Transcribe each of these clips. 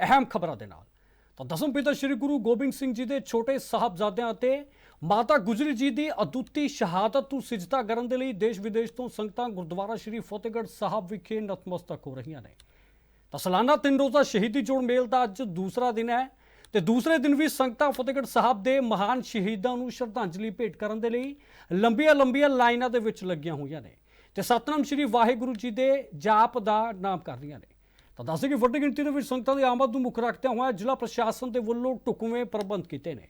ਅਹਿਮ ਖਬਰਾਂ ਦੇ ਨਾਲ। ਤਾਂ ਦਸਮ ਪਿਤਾ ਸ੍ਰੀ ਗੁਰੂ ਗੋਬਿੰਦ ਸਿੰਘ ਜੀ ਦੇ ਛੋਟੇ ਸਾਹਿਬਜ਼ਾਦਿਆਂ ਅਤੇ ਮਾਤਾ ਗੁਜਰੀ ਜੀ ਦੀ ਅਦੁੱਤੀ ਸ਼ਹਾਦਤ ਨੂੰ ਸਿਜਦਾ ਕਰਨ ਦੇ ਲਈ ਦੇਸ਼ ਵਿਦੇਸ਼ ਤੋਂ ਸੰਗਤਾਂ ਗੁਰਦੁਆਰਾ ਸ੍ਰੀ ਫਤਿਹਗੜ੍ਹ ਸਾਹਿਬ ਵਿਖੇ ਨਤਮਸਤਕ ਹੋ ਰਹੀਆਂ ਨੇ। ਤਾਂ ਸਾਲਾਨਾ ਤਿੰਨ ਰੋਜ਼ਾ ਸ਼ਹੀਦੀ ਜੋੜ ਮੇਲ ਦਾ ਅੱਜ ਦੂਸਰਾ ਦਿਨ ਹੈ ਤੇ ਦੂਸਰੇ ਦਿਨ ਵੀ ਸੰਗਤਾਂ ਫਤਿਹਗੜ੍ਹ ਸਾਹਿਬ ਦੇ ਮਹਾਨ ਸ਼ਹੀਦਾਂ ਨੂੰ ਸ਼ਰਧਾਂਜਲੀ ਭੇਟ ਕਰਨ ਦੇ ਲਈ ਲੰਬੀਆਂ-ਲੰਬੀਆਂ ਲਾਈਨਾਂ ਦੇ ਵਿੱਚ ਲੱਗੀਆਂ ਹੋਈਆਂ ਨੇ। ਤੇ ਸਤਨਾਮ ਸ੍ਰੀ ਵਾਹਿਗੁਰੂ ਜੀ ਦੇ ਜਾਪ ਦਾ ਨਾਮ ਕਰ ਰਹੀਆਂ ਨੇ। ਤਾਂ ਦੱਸਦੇ ਕਿ ਵੱਡੀ ਗਿਣਤੀ ਦੇ ਵਿੱਚ ਸੰਗਤਾਂ ਦੀ ਆਮਦ ਨੂੰ ਮੁੱਖ ਰੱਖਦਿਆਂ ਹੋਇਆ ਜ਼ਿਲ੍ਹਾ ਪ੍ਰਸ਼ਾਸਨ ਦੇ ਵੱਲੋਂ ਢੁਕਵੇਂ ਪ੍ਰਬੰਧ ਕੀਤੇ ਨੇ।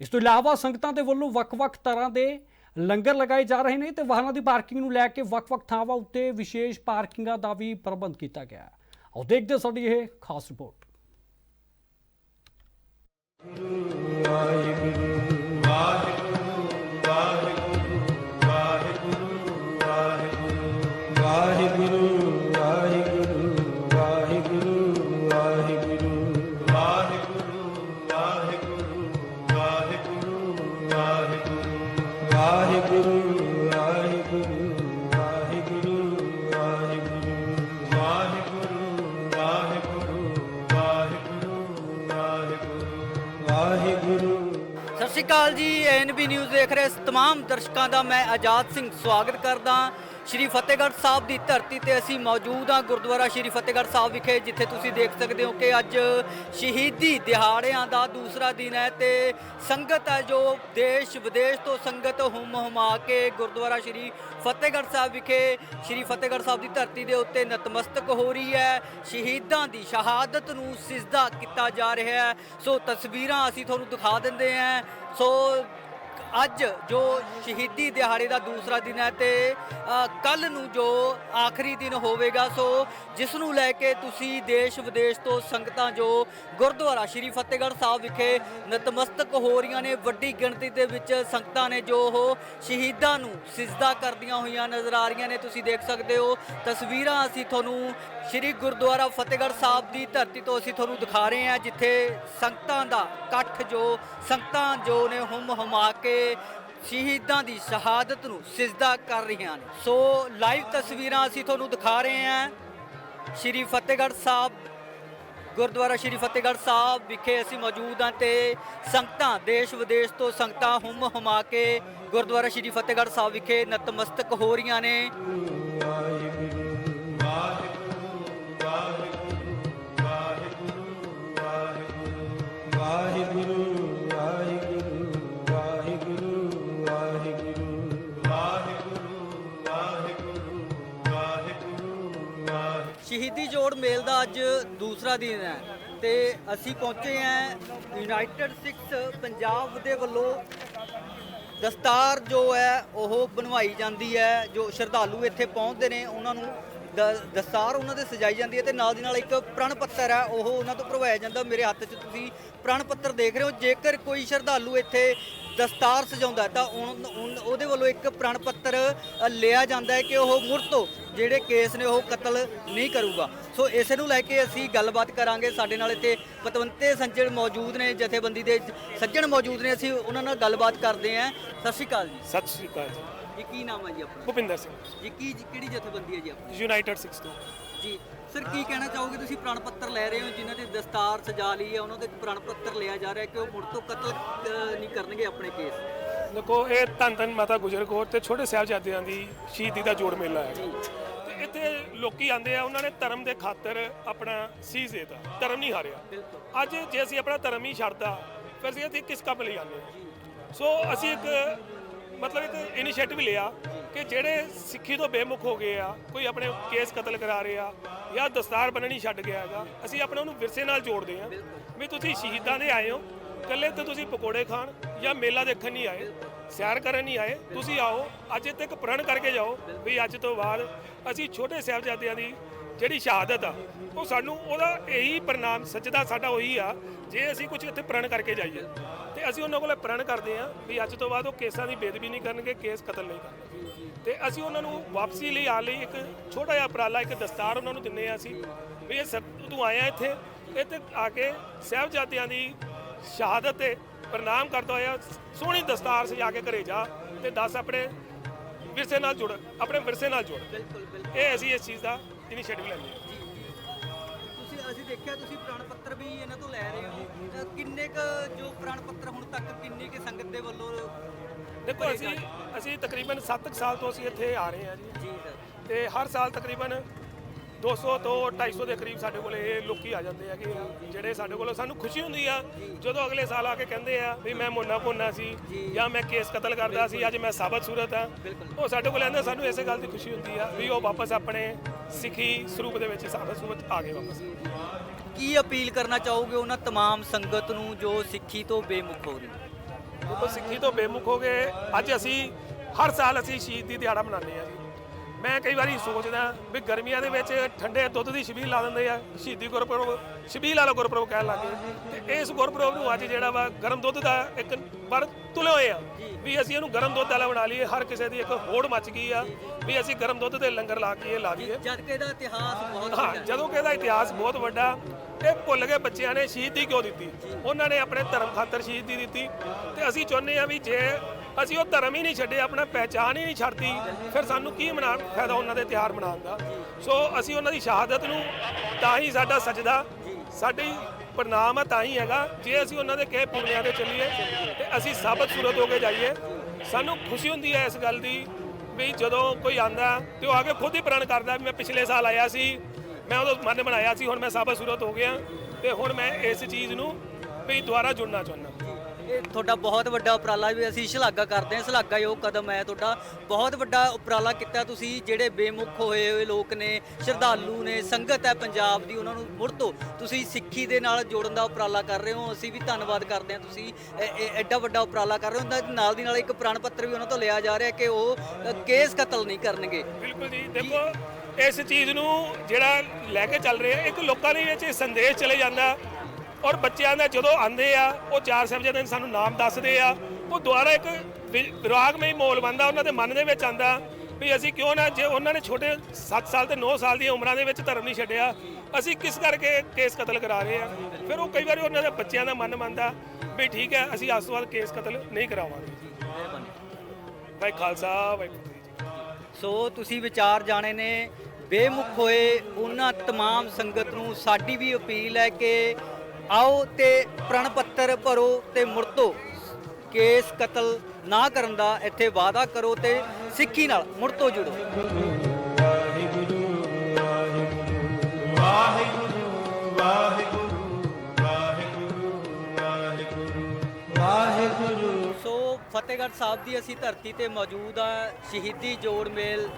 ਇਸ ਤੋਂ ਇਲਾਵਾ ਸੰਗਤਾਂ ਦੇ ਵੱਲੋਂ ਵੱਖ-ਵੱਖ ਤਰ੍ਹਾਂ ਦੇ ਲੰਗਰ ਲਗਾਏ ਜਾ ਰਹੇ ਨੇ ਤੇ ਵਾਹਨਾਂ ਦੀ ਪਾਰਕਿੰਗ ਨੂੰ ਲੈ ਕੇ ਵੱਖ-ਵੱਖ ਥਾਵਾਂ ਉੱਤੇ ਵਿਸ਼ੇਸ਼ ਪਾਰਕਿੰਗਾਂ ਦਾ ਵੀ ਪ੍ਰਬੰਧ ਕੀਤਾ ਗਿਆ। ਹੈ ਆਓ ਦੇਖਦੇ ਹਾਂ ਸਾਡੀ ਇਹ ਖਾਸ ਰਿਪੋਰਟ। ਵਾਹਿਗੁਰੂ ਵਾਹਿਗੁਰੂ। ਸਤਿ ਸ਼੍ਰੀ ਅਕਾਲ ਜੀ ਐਨਬੀ ਨਿਊਜ਼ ਦੇਖ ਰਹੇ ਤਮਾਮ ਦਰਸ਼ਕਾਂ ਦਾ ਮੈਂ ਆਜ਼ਾਦ ਸਿੰਘ ਸਵਾਗਤ ਕਰਦਾ ਸ਼੍ਰੀ ਫਤਿਹਗੜ੍ਹ ਸਾਹਿਬ ਦੀ ਧਰਤੀ ਤੇ ਅਸੀਂ ਮੌਜੂਦ ਹਾਂ ਗੁਰਦੁਆਰਾ ਸ਼੍ਰੀ ਫਤਿਹਗੜ੍ਹ ਸਾਹਿਬ ਵਿਖੇ, ਜਿੱਥੇ ਤੁਸੀਂ ਦੇਖ ਸਕਦੇ ਹੋ ਕਿ ਅੱਜ ਸ਼ਹੀਦੀ ਦਿਹਾੜਿਆਂ ਦਾ ਦੂਸਰਾ ਦਿਨ ਹੈ ਤੇ ਸੰਗਤ ਹੈ ਜੋ ਦੇਸ਼ ਵਿਦੇਸ਼ ਤੋਂ ਸੰਗਤ ਹੁਮ ਹੁਮਾ ਕੇ ਗੁਰਦੁਆਰਾ ਸ਼੍ਰੀ ਫਤਿਹਗੜ੍ਹ ਸਾਹਿਬ ਵਿਖੇ, ਸ਼੍ਰੀ ਫਤਿਹਗੜ੍ਹ ਸਾਹਿਬ ਦੀ ਧਰਤੀ ਦੇ ਉੱਤੇ ਨਤਮਸਤਕ ਹੋ ਰਹੀ ਹੈ। ਸ਼ਹੀਦਾਂ ਦੀ ਸ਼ਹਾਦਤ ਨੂੰ ਸਿਜਦਾ ਕੀਤਾ ਜਾ ਰਿਹਾ ਹੈ। ਸੋ ਤਸਵੀਰਾਂ ਅਸੀਂ ਤੁਹਾਨੂੰ ਦਿਖਾ ਦਿੰਦੇ ਹਾਂ। ਸੋ ਅੱਜ ਜੋ ਸ਼ਹੀਦੀ ਦਿਹਾੜੇ ਦਾ ਦੂਸਰਾ ਦਿਨ ਹੈ ਤੇ ਕੱਲ ਨੂੰ ਜੋ ਆਖਰੀ ਦਿਨ ਹੋਵੇਗਾ, ਸੋ ਜਿਸ ਨੂੰ ਲੈ ਕੇ ਤੁਸੀਂ ਦੇਸ਼ ਵਿਦੇਸ਼ ਤੋਂ ਸੰਗਤਾਂ ਜੋ ਗੁਰਦੁਆਰਾ ਸ਼੍ਰੀ ਫਤਿਹਗੜ੍ਹ ਸਾਹਿਬ ਵਿਖੇ ਨਤਮਸਤਕ ਹੋ ਰਹੀਆਂ ਨੇ, ਵੱਡੀ ਗਿਣਤੀ ਦੇ ਵਿੱਚ ਸੰਗਤਾਂ ਨੇ ਜੋ ਉਹ ਸ਼ਹੀਦਾਂ ਨੂੰ ਸਿਜਦਾ ਕਰਦੀਆਂ ਹੋਈਆਂ ਨਜ਼ਰ ਆ ਰਹੀਆਂ ਨੇ। ਤੁਸੀਂ ਦੇਖ ਸਕਦੇ ਹੋ ਤਸਵੀਰਾਂ ਅਸੀਂ ਤੁਹਾਨੂੰ ਸ਼੍ਰੀ ਗੁਰਦੁਆਰਾ ਫਤਿਹਗੜ੍ਹ ਸਾਹਿਬ ਦੀ ਧਰਤੀ ਤੋਂ ਅਸੀਂ ਤੁਹਾਨੂੰ ਦਿਖਾ ਰਹੇ ਹਾਂ, ਜਿੱਥੇ ਸੰਗਤਾਂ ਦਾ ਇਕੱਠ ਜੋ ਸੰਗਤਾਂ ਜੋ ਨੇ ਹੁਮ ਹੁਮਾ ਕੇ ਸ਼ਹੀਦਾਂ ਦੀ ਸ਼ਹਾਦਤ ਨੂੰ ਸਿਜਦਾ ਕਰ ਰਹੀਆਂ ਨੇ। ਸੋ ਲਾਈਵ ਤਸਵੀਰਾਂ ਅਸੀਂ ਤੁਹਾਨੂੰ ਦਿਖਾ ਰਹੇ ਹਾਂ। ਸ਼੍ਰੀ ਫਤਿਹਗੜ੍ਹ ਸਾਹਿਬ, ਗੁਰਦੁਆਰਾ ਸ਼੍ਰੀ ਫਤਿਹਗੜ੍ਹ ਸਾਹਿਬ ਵਿਖੇ ਅਸੀਂ ਮੌਜੂਦ ਹਾਂ ਤੇ ਸੰਗਤਾਂ ਦੇਸ਼ ਵਿਦੇਸ਼ ਤੋਂ ਸੰਗਤਾਂ ਹੁਮ ਹੁਮਾ ਕੇ ਗੁਰਦੁਆਰਾ ਸ਼੍ਰੀ ਫਤਿਹਗੜ੍ਹ ਸਾਹਿਬ ਵਿਖੇ ਨਤਮਸਤਕ ਹੋ ਰਹੀਆਂ ਨੇ। ਜੋੜ ਮੇਲ ਦਾ ਅੱਜ ਦੂਸਰਾ ਦਿਨ ਹੈ ਤੇ ਅਸੀਂ ਪਹੁੰਚੇ ਹਾਂ ਯੂਨਾਈਟਿਡ ਸਿੱਖਸ ਪੰਜਾਬ ਦੇ ਵੱਲੋਂ ਦਸਤਾਰ ਜੋ ਹੈ ਉਹ ਬਣਵਾਈ ਜਾਂਦੀ ਹੈ, ਜੋ ਸ਼ਰਧਾਲੂ ਇੱਥੇ ਪਹੁੰਚਦੇ ਨੇ, ਉਹਨਾਂ ਨੂੰ ਦ- ਦਸਤਾਰ ਉਹਨਾਂ ਦੇ ਸਜਾਈ ਜਾਂਦੀ ਹੈ ਤੇ ਨਾਲ ਦੀ ਨਾਲ ਇੱਕ ਪ੍ਰਣ ਪੱਤਰ ਹੈ, ਉਹ ਉਹਨਾਂ ਤੋਂ ਭਰਵਾਇਆ ਜਾਂਦਾ। ਮੇਰੇ ਹੱਥ 'ਚ ਤੁਸੀਂ ਪ੍ਰਣ ਪੱਤਰ ਦੇਖ ਰਹੇ ਹੋ। ਜੇਕਰ ਕੋਈ ਸ਼ਰਧਾਲੂ ਇੱਥੇ ਦਸਤਾਰ ਸਜਾਉਂਦਾ ਤਾਂ ਉਹਦੇ ਵੱਲੋਂ ਇੱਕ ਪ੍ਰਣ ਪੱਤਰ ਲਿਆ ਜਾਂਦਾ ਹੈ ਕਿ ਉਹ ਮੁੜ ਤੋਂ ਜਿਹੜੇ ਕੇਸ ਨੇ ਉਹ ਕਤਲ ਨਹੀਂ ਕਰੂਗਾ। ਸੋ ਇਸੇ ਨੂੰ ਲੈ ਕੇ ਅਸੀਂ ਗੱਲਬਾਤ ਕਰਾਂਗੇ। ਸਾਡੇ ਨਾਲ ਇੱਥੇ ਪਤਵੰਤੇ ਸੰਜਣ ਮੌਜੂਦ ਨੇ ਜਥੇਬੰਦੀ ਦੇ ਸੱਜਣ ਮੌਜੂਦ ਨੇ। ਅਸੀਂ ਉਹਨਾਂ ਨਾਲ ਗੱਲਬਾਤ ਕਰਦੇ ਹਾਂ। ਸਤਿ ਸ਼੍ਰੀ ਅਕਾਲ ਜੀ। ਸਤਿ ਸ਼੍ਰੀ ਅਕਾਲ ਜੀ। ਜੀ ਕੀ ਨਾਮ ਹੈ ਜੀ ਆਪਣਾ? ਭੁਪਿੰਦਰ ਸਿੰਘ। ਜੀ ਕੀ ਕਿਹੜੀ ਜਥੇਬੰਦੀ ਹੈ ਜੀ ਆਪਣੀ? ਯੂਨਾਈਟਿਡ 62 ਜੀ ਸਰ ਕੀ ਕਹਿਣਾ ਚਾਹੋਗੇ? ਤੁਸੀਂ ਪ੍ਰਣ ਪੱਤਰ ਲੈ ਰਹੇ ਹੋ ਜਿਨ੍ਹਾਂ ਦੇ ਦਸਤਾਰ ਸਜਾ ਲਈ ਹੈ ਉਹਨਾਂ ਦੇ ਪ੍ਰਣ ਪੱਤਰ ਲਿਆ ਜਾ ਰਿਹਾ ਕਿ ਉਹ ਮੁੜ ਤੋਂ ਕਤਲ ਨਹੀਂ ਕਰਨਗੇ ਆਪਣੇ ਕੇਸ? ਦੇਖੋ ਇਹ ਧੰਨ ਧੰਨ ਮਾਤਾ ਗੁਜਰ ਕੌਰ ਤੇ ਛੋਟੇ ਸਾਹਿਬਜ਼ਾਦਿਆਂ ਦੀ ਸ਼ਹੀਦੀ ਦਾ ਜੋੜ ਮੇਲਾ ਹੈ। ਤੇ ਇੱਥੇ ਲੋਕੀ ਆਂਦੇ ਆ ਉਹਨਾਂ ਨੇ ਧਰਮ ਦੇ ਖਾਤਰ ਆਪਣਾ ਸੀਜ਼ ਦੇਤਾ ਧਰਮ ਨਹੀਂ ਹਾਰਿਆ। ਅੱਜ ਜੇ ਅਸੀਂ ਆਪਣਾ ਧਰਮ ਹੀ ਛੱਡਦਾ ਫਿਰ ਅਸੀਂ ਇੱਥੇ ਕਿਸ ਕੰਮ ਲਈ ਆਉਂਦੇ ਹਾਂ ਸੋ ਅਸੀਂ ਇੱਕ ਮਤਲਬ ਇੱਕ ਇਨੀਸ਼ੀਏਟਿਵ ਲਿਆ ਕਿ ਜਿਹੜੇ ਸਿੱਖੀ ਤੋਂ ਬੇਮੁਖ ਹੋ ਗਏ ਆ, ਕੋਈ ਆਪਣੇ ਕੇਸ ਕਤਲ ਕਰਾ ਰਹੇ ਆ ਜਾਂ ਦਸਤਾਰ ਬੰਨਣੀ ਛੱਡ ਗਿਆ ਹੈਗਾ, ਅਸੀਂ ਆਪਣੇ ਉਹਨੂੰ ਵਿਰਸੇ ਨਾਲ ਜੋੜਦੇ ਆ ਵੀ ਤੁਸੀਂ ਸ਼ਹੀਦਾਂ ਦੇ ਆਏ ਹੋ, ਇਕੱਲੇ ਤੇ ਤੁਸੀਂ ਪਕੌੜੇ ਖਾਣ ਜਾਂ ਮੇਲਾ ਦੇਖਣ ਨਹੀਂ ਆਏ, ਸੈਰ ਕਰਨ ਨਹੀਂ ਆਏ, ਤੁਸੀਂ ਆਓ, ਅੱਜ ਇੱਥੇ ਇੱਕ ਪ੍ਰਣ ਕਰਕੇ ਜਾਓ ਵੀ ਅੱਜ ਤੋਂ ਬਾਅਦ ਅਸੀਂ ਛੋਟੇ ਸਾਹਿਬਜ਼ਾਦਿਆਂ ਦੀ ਜਿਹੜੀ ਸ਼ਹਾਦਤ ਆ, ਉਹ ਸਾਨੂੰ ਉਹਦਾ ਇਹੀ ਪ੍ਰਣਾਮ ਸੱਜਦਾ ਸਾਡਾ ਉਹੀ ਆ, ਜੇ ਅਸੀਂ ਕੁਝ ਇੱਥੇ ਪ੍ਰਣ ਕਰਕੇ ਜਾਈਏ। ਤੇ ਅਸੀਂ ਉਹਨਾਂ ਕੋਲੇ ਪ੍ਰਣ ਕਰਦੇ ਆ ਵੀ ਅੱਜ ਤੋਂ ਬਾਅਦ ਉਹ ਕੇਸਾਂ ਦੀ ਬੇਦਬੀ ਨਹੀਂ ਕਰਨਗੇ, ਕੇਸ ਕਤਲ ਨਹੀਂ ਕਰਨਗੇ। ਤੇ ਅਸੀਂ ਉਹਨਾਂ ਨੂੰ ਵਾਪਸੀ ਲਈ ਆਉਣ ਲਈ ਇੱਕ ਛੋਟਾ ਜਿਹਾ ਉਪਰਾਲਾ ਇੱਕ ਦਸਤਾਰ ਉਹਨਾਂ ਨੂੰ ਦਿੰਨੇ ਆ ਅਸੀਂ ਵੀ ਇਹ ਸਭ ਤੂੰ ਆਇਆ ਇੱਥੇ ਇੱਥੇ ਆ ਕੇ ਸਾਹਿਬਜ਼ਾਦਿਆਂ ਦੀ ਸ਼ਹਾਦਤ ਤੇ ਪ੍ਰਣਾਮ ਕਰਦਾ ਹੋਇਆ ਸੋਹਣੀ ਦਸਤਾਰ ਸਜਾ ਕੇ ਘਰੇ ਜਾ ਤੇ ਦੱਸ ਆਪਣੇ ਵਿਰਸੇ ਨਾਲ ਜੁੜ ਆਪਣੇ ਵਿਰਸੇ ਨਾਲ ਜੁੜ। ਬਿਲਕੁਲ ਬਿਲਕੁਲ। ਇਹ ਅਸੀਂ ਇਸ ਚੀਜ਼ ਦਾ ਇਨੀਸ਼ੀਏਟਿਵ ਲੈਂਦੇ ਹਾਂ। ਤੁਸੀਂ ਅਸੀਂ ਦੇਖਿਆ ਤੁਸੀਂ ਪ੍ਰਣ ਪੱਤਰ ਵੀ ਕਿੰਨੇ ਕ ਜੋ ਪ੍ਰਣ ਪੱਤਰ ਹੁਣ ਤੱਕ ਕਿੰਨੀ ਕਿ ਸੰਗਤ ਦੇ ਵੱਲੋਂ ਦੇਖੋ ਅਸੀਂ ਅਸੀਂ ਤਕਰੀਬਨ 7 ਸਾਲ ਤੋਂ ਅਸੀਂ ਇੱਥੇ ਆ ਰਹੇ ਹਾਂ ਜੀ ਜੀ ਸਰ ਤੇ ਹਰ ਸਾਲ ਤਕਰੀਬਨ 200 ਤੋਂ 250 ਦੇ ਕਰੀਬ ਸਾਡੇ ਕੋਲ ਇਹ ਲੋਕੀ ਆ ਜਾਂਦੇ ਹੈਗੇ ਆ ਜਿਹੜੇ ਸਾਡੇ ਕੋਲ ਸਾਨੂੰ ਖੁਸ਼ੀ ਹੁੰਦੀ ਆ ਜਦੋਂ ਅਗਲੇ ਸਾਲ ਆ ਕੇ ਕਹਿੰਦੇ ਆ ਵੀ ਮੈਂ ਮੋਨਾ ਪੋਨਾ ਸੀ ਜਾਂ ਮੈਂ ਕੇਸ ਕਤਲ ਕਰਦਾ ਸੀ ਅੱਜ ਮੈਂ ਸਾਬਤ ਸੂਰਤ ਆ ਉਹ ਸਾਡੇ ਕੋਲ ਆਂਦੇ ਸਾਨੂੰ ਇਸੇ ਗੱਲ ਦੀ ਖੁਸ਼ੀ ਹੁੰਦੀ ਆ ਵੀ ਉਹ ਵਾਪਸ ਆਪਣੇ ਸਿੱਖੀ ਸਰੂਪ ਦੇ ਵਿੱਚ ਸਾਬਤ ਸੂਰਤ ਆ ਗਏ ਵਾਪਸ ਕੀ ਅਪੀਲ ਕਰਨਾ ਚਾਹੋਗੇ ਉਹਨਾਂ तमाम ਸੰਗਤ ਨੂੰ ਜੋ ਸਿੱਖੀ ਤੋਂ ਬੇਮੁਖ ਹੋ ਰਹੀ ਹੈ ਦੇਖੋ ਸਿੱਖੀ ਤੋਂ ਬੇਮੁਖ ਹੋ ਗਏ ਅੱਜ ਅਸੀਂ ਹਰ ਸਾਲ ਅਸੀਂ ਸ਼ਹੀਦ ਦੀ ਦਿਹਾੜਾ ਮਨਾਉਂਦੇ ਹਾਂ ਜੀ। ਮੈਂ ਕਈ ਵਾਰੀ ਸੋਚਦਾ ਵੀ ਗਰਮੀਆਂ ਦੇ ਵਿੱਚ ਠੰਡੇ ਦੁੱਧ ਦੀ ਛਬੀਲ ਲਾ ਦਿੰਦੇ ਆ ਸ਼ਹੀਦੀ ਗੁਰਪੁਰਬ ਛਬੀਲ ਵਾਲਾ ਗੁਰਪੁਰਬ ਕਹਿਣ ਲੱਗੇ ਤੇ ਇਸ ਗੁਰਪੁਰਬ ਨੂੰ ਅੱਜ ਜਿਹੜਾ ਵਾ ਗਰਮ ਦੁੱਧ ਦਾ ਇੱਕ ਪਰ ਤੁਲੇ ਹੋਏ ਆ ਵੀ ਅਸੀਂ ਇਹਨੂੰ ਗਰਮ ਦੁੱਧ ਵਾਲਾ ਬਣਾ ਲਈਏ ਹਰ ਕਿਸੇ ਦੀ ਇੱਕ ਹੋੜ ਮੱਚ ਗਈ ਆ ਵੀ ਅਸੀਂ ਗਰਮ ਦੁੱਧ ਤੇ ਲੰਗਰ ਲਾ ਕੇ ਇਹ ਲਾ ਦਈਏ ਜਦ ਕਿ ਇਹਦਾ ਇਤਿਹਾਸ ਬਹੁਤ ਹੈ। ਜਦੋਂ ਕਿ ਇਹਦਾ ਇਤਿਹਾਸ ਬਹੁਤ ਵੱਡਾ ਇਹ ਭੁੱਲ ਗਏ ਬੱਚਿਆਂ ਨੇ ਸ਼ਹੀਦੀ ਕਿਉਂ ਦਿੱਤੀ? ਉਹਨਾਂ ਨੇ ਆਪਣੇ ਧਰਮ ਖਾਤਰ ਸ਼ਹੀਦੀ ਦਿੱਤੀ। ਤੇ ਅਸੀਂ ਚਾਹੁੰਦੇ ਆ ਵੀ ਜੇ ਅਸੀਂ ਉਹ ਧਰਮ ਹੀ ਨਹੀਂ ਛੱਡੇ, ਆਪਣਾ ਪਹਿਚਾਨ ਹੀ ਨਹੀਂ ਛੱਡਤੀ। ਫਿਰ ਸਾਨੂੰ ਕੀ ਮਨਾ, ਫਾਇਦਾ ਉਹਨਾਂ ਦੇ ਤਿਉਹਾਰ ਮਨਾਉਣ ਦਾ? ਸੋ ਅਸੀਂ ਉਹਨਾਂ ਦੀ ਸ਼ਹਾਦਤ ਨੂੰ ਤਾਂ ਹੀ ਸਾਡਾ ਸਜਦਾ। ਸਾਡੀ ਪ੍ਰਣਾਮ ਆ, ਤਾਂ ਹੀ ਹੈਗਾ। ਜੇ ਅਸੀਂ ਉਹਨਾਂ ਦੇ ਕਹੇ ਪੁਰਨਿਆਂ ਤੇ ਚੱਲੀਏ, ਤੇ ਅਸੀਂ ਸਾਬਤ ਸੂਰਤ ਹੋ ਕੇ ਜਾਈਏ, ਸਾਨੂੰ ਖੁਸ਼ੀ ਹੁੰਦੀ ਹੈ ਇਸ ਗੱਲ ਦੀ ਵੀ ਜਦੋਂ ਕੋਈ ਆਂਦਾ ਤੇ ਉਹ ਆ ਕੇ ਖੁਦ ਹੀ ਪ੍ਰਣ ਕਰਦਾ ਵੀ ਮੈਂ ਪਿਛਲੇ ਸਾਲ ਆਇਆ ਸੀ, ਮੈਂ ਉਦੋਂ ਮਨ ਬਣਾਇਆ ਸੀ, ਹੁਣ ਮੈਂ ਸਾਬਤ ਸੂਰਤ ਹੋ ਗਿਆ ਤੇ ਹੁਣ ਮੈਂ ਇਸ ਚੀਜ਼ ਨੂੰ ਵੀ ਦੁਬਾਰਾ ਜੁੜਨਾ ਚਾਹੁੰਦਾ। ਇਹ ਤੁਹਾਡਾ ਬਹੁਤ ਵੱਡਾ ਉਪਰਾਲਾ ਵੀ ਅਸੀਂ ਸ਼ਲਾਘਾ ਕਰਦੇ ਹਾਂ, ਸ਼ਲਾਘਾਯੋਗ ਕਦਮ ਹੈ ਤੁਹਾਡਾ। ਬਹੁਤ ਵੱਡਾ ਉਪਰਾਲਾ ਕੀਤਾ ਤੁਸੀਂ, ਜਿਹੜੇ ਬੇਮੁਖ ਹੋਏ ਹੋਏ ਲੋਕ ਨੇ, ਸ਼ਰਧਾਲੂ ਨੇ, ਸੰਗਤ ਹੈ ਪੰਜਾਬ ਦੀ, ਉਹਨਾਂ ਨੂੰ ਮੁੜ ਤੋਂ ਤੁਸੀਂ ਸਿੱਖੀ ਦੇ ਨਾਲ ਜੋੜਨ ਦਾ ਉਪਰਾਲਾ ਕਰ ਰਹੇ ਹੋ, ਅਸੀਂ ਵੀ ਧੰਨਵਾਦ ਕਰਦੇ ਹਾਂ ਤੁਸੀਂ। ਐਡਾ ਵੱਡਾ ਉਪਰਾਲਾ ਕਰ ਰਹੇ ਹੋ ਉਹਦੇ ਨਾਲ ਦੀ ਨਾਲ ਇੱਕ ਪ੍ਰਾਣ ਪੱਤਰ ਵੀ ਉਹਨਾਂ ਤੋਂ ਲਿਆ ਜਾ ਰਿਹਾ ਕਿ ਉਹ ਕੇਸ ਕਤਲ ਨਹੀਂ ਕਰਨਗੇ। ਬਿਲਕੁਲ ਜੀ, ਦੇਖੋ, ਇਸ ਚੀਜ਼ ਨੂੰ ਜਿਹੜਾ ਲੈ ਕੇ ਚੱਲ ਰਹੇ ਆ ਇੱਕ ਲੋਕਾਂ ਦੇ ਵਿੱਚ ਸੰਦੇਸ਼ ਚਲੇ ਜਾਂਦਾ ਔਰ ਬੱਚਿਆਂ ਦਾ ਜਦੋਂ ਆਂਦੇ ਆ ਉਹ ਚਾਰ ਸਾਹਿਬਜ਼ਾਦਿਆਂ ਦੇ ਸਾਨੂੰ ਨਾਮ ਦੱਸਦੇ ਆ ਉਹ ਦੁਬਾਰਾ ਇੱਕ ਵਿ- ਵਿਰਾਗਮਈ ਮਾਹੌਲ ਬਣਦਾ ਉਹਨਾਂ ਦੇ ਮਨ ਦੇ ਵਿੱਚ ਆਂਦਾ ਵੀ ਅਸੀਂ ਕਿਉਂ ਨਾ ਜੇ ਉਹਨਾਂ ਨੇ ਛੋਟੇ 7 ਸਾਲ ਤੇ 9 ਸਾਲ ਦੀਆਂ ਉਮਰਾਂ ਦੇ ਵਿੱਚ ਧਰਮ ਨਹੀਂ ਛੱਡਿਆ ਅਸੀਂ ਕਿਸ ਕਰਕੇ ਕੇਸ ਕਤਲ ਕਰਾ ਰਹੇ ਆ ਫਿਰ ਉਹ ਕਈ ਵਾਰੀ ਉਹਨਾਂ ਦੇ ਬੱਚਿਆਂ ਦਾ ਮਨ ਮੰਨਦਾ ਵੀ ਠੀਕ ਹੈ ਅਸੀਂ ਅੱਜ ਤੋਂ ਬਾਅਦ ਕੇਸ ਕਤਲ ਨਹੀਂ ਕਰਾਵਾਂਗੇ ਭਾਈ ਖਾਲਸਾ ਭਾਈ ਫਤਿਹ ਜੀ ਸੋ ਤੁਸੀਂ ਵਿਚਾਰ ਜਾਣੇ ਨੇ ਬੇਮੁਖ ਹੋਏ ਉਹਨਾਂ तमाम ਸੰਗਤ ਨੂੰ ਸਾਡੀ ਵੀ ਅਪੀਲ ਹੈ ਕਿ ਆਓ ਤੇ ਪ੍ਰਣ ਪੱਤਰ ਭਰੋ ਤੇ ਮੁਰਤੋ। ਕੇਸ ਕਤਲ ਨਾ ਕਰਨ ਦਾ ਇੱਥੇ ਵਾਅਦਾ ਕਰੋ ਤੇ ਸਿੱਖੀ ਨਾਲ ਮੁਰਤੋ ਜੁੜੋ। ਵਾਹਿਗੁਰੂ ਵਾਹਿਗੁਰੂ ਵਾਹਿਗੁਰੂ ਵਾਹਿਗੁਰੂ ਵਾਹਿਗੁਰੂ ਸੋ ਫਤਿਹਗੜ੍ਹ ਸਾਹਿਬ ਦੀ ਅਸੀਂ ਧਰਤੀ ਤੇ ਮੌਜੂਦ ਆ। ਸ਼ਹੀਦੀ ਜੋੜ ਮੇਲ,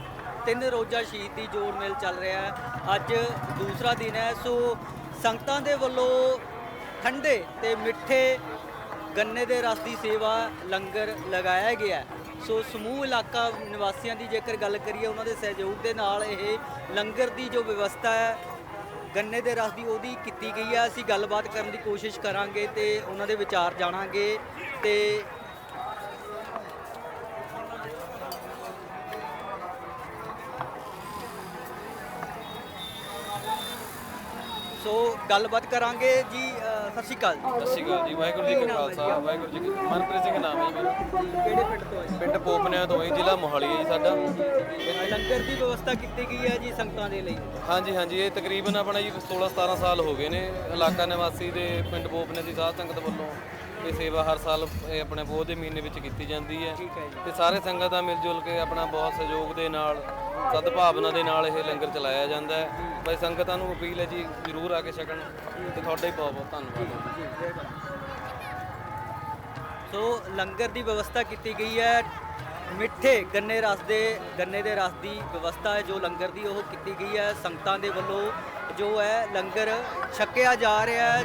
ਤਿੰਨ ਰੋਜ਼ਾ ਸ਼ਹੀਦੀ ਜੋੜ ਮੇਲ ਚੱਲ ਰਿਹਾ। ਹੈ ਅੱਜ ਦੂਸਰਾ ਦਿਨ ਹੈ, ਸੋ ਸੰਗਤਾਂ ਦੇ ਵੱਲੋਂ ਠੰਡੇ ਤੇ ਮਿੱਠੇ ਗੰਨੇ ਦੇ ਰਸ ਦੀ ਸੇਵਾ ਲੰਗਰ ਲਗਾਇਆ ਗਿਆ ਸੋ ਸਮੂਹ ਇਲਾਕਾ ਨਿਵਾਸੀਆਂ ਦੀ ਜੇਕਰ ਗੱਲ ਕਰੀਏ, ਉਹਨਾਂ ਦੇ ਸਹਿਯੋਗ ਦੇ ਨਾਲ ਇਹ ਲੰਗਰ ਦੀ ਜੋ ਵਿਵਸਥਾ ਹੈ, ਗੰਨੇ ਦੇ ਰਸ ਦੀ ਉਹਦੀ ਕੀਤੀ ਗਈ ਹੈ। ਅਸੀਂ ਗੱਲਬਾਤ ਕਰਨ ਦੀ ਕੋਸ਼ਿਸ਼ ਕਰਾਂਗੇ ਤੇ ਉਹਨਾਂ ਦੇ ਵਿਚਾਰ ਜਾਣਾਂਗੇ ਤੇ ਸੋ ਗੱਲਬਾਤ ਕਰਾਂਗੇ ਜੀ ਸਤਿ ਸ਼੍ਰੀ ਅਕਾਲ ਸਤਿ ਸ਼੍ਰੀ ਅਕਾਲ ਜੀ ਵਾਹਿਗੁਰੂ ਜੀ ਕਾ ਖਾਲਸਾ ਵਾਹਿਗੁਰੂ ਜੀ ਕੀ ਫਤਿਹ। ਮਨਪ੍ਰੀਤ ਸਿੰਘ ਨਾਮ ਹੈ ਜੀ ਮੇਰਾ। ਕਿਹੜੇ ਪਿੰਡ ਤੋਂ ਹੈ? ਪਿੰਡ ਪੋਪਨਿਆ ਤੋਂ ਹੈ ਜੀ, ਜ਼ਿਲ੍ਹਾ ਮੋਹਾਲੀ ਹੈ ਜੀ ਸਾਡਾ। ਲੰਗਰ ਦੀ ਵਿਵਸਥਾ ਕੀਤੀ ਗਈ ਹੈ ਜੀ ਸੰਗਤਾਂ ਦੇ ਲਈ? ਹਾਂਜੀ ਹਾਂਜੀ ਇਹ ਤਕਰੀਬਨ ਆਪਣਾ ਜੀ 16 17 ਸਾਲ ਹੋ ਗਏ ਨੇ ਇਲਾਕਾ ਨਿਵਾਸੀ ਦੇ ਪਿੰਡ ਪੋਪਨੇ ਦੀ ਸਾਧ ਸੰਗਤ ਵੱਲੋਂ। ਇਹ ਸੇਵਾ ਹਰ ਸਾਲ ਇਹ ਆਪਣੇ ਪੋਹ ਦੇ ਮਹੀਨੇ ਵਿੱਚ ਕੀਤੀ ਜਾਂਦੀ ਹੈ। ਤੇ ਸਾਰੇ ਸੰਗਤਾਂ ਮਿਲ ਜੁਲ ਕੇ ਆਪਣਾ ਬਹੁਤ ਸਹਿਯੋਗ ਦੇ ਨਾਲ ਸਦਭਾਵਨਾ ਦੇ ਨਾਲ ਇਹ ਲੰਗਰ ਚਲਾਇਆ ਜਾਂਦਾ ਹੈ। ਬਈ ਸੰਗਤਾਂ ਨੂੰ ਅਪੀਲ ਹੈ ਜੀ ਜਰੂਰ ਆ ਕੇ ਛਕਣ। ਤੇ ਤੁਹਾਡਾ ਹੀ ਬਹੁਤ ਬਹੁਤ ਧੰਨਵਾਦ। ਸੋ ਲੰਗਰ ਦੀ ਵਿਵਸਥਾ ਕੀਤੀ ਗਈ ਹੈ। ਮਿੱਠੇ ਗੰਨੇ ਰਸ ਦੇ ਗੰਨੇ ਦੇ ਰਸ ਦੀ ਵਿਵਸਥਾ ਹੈ ਜੋ ਲੰਗਰ ਦੀ ਉਹ ਕੀਤੀ ਗਈ ਹੈ। ਸੰਗਤਾਂ ਦੇ ਵੱਲੋਂ ਜੋ ਹੈ ਲੰਗਰ ਛਕਿਆ ਜਾ ਰਿਹਾ ਹੈ।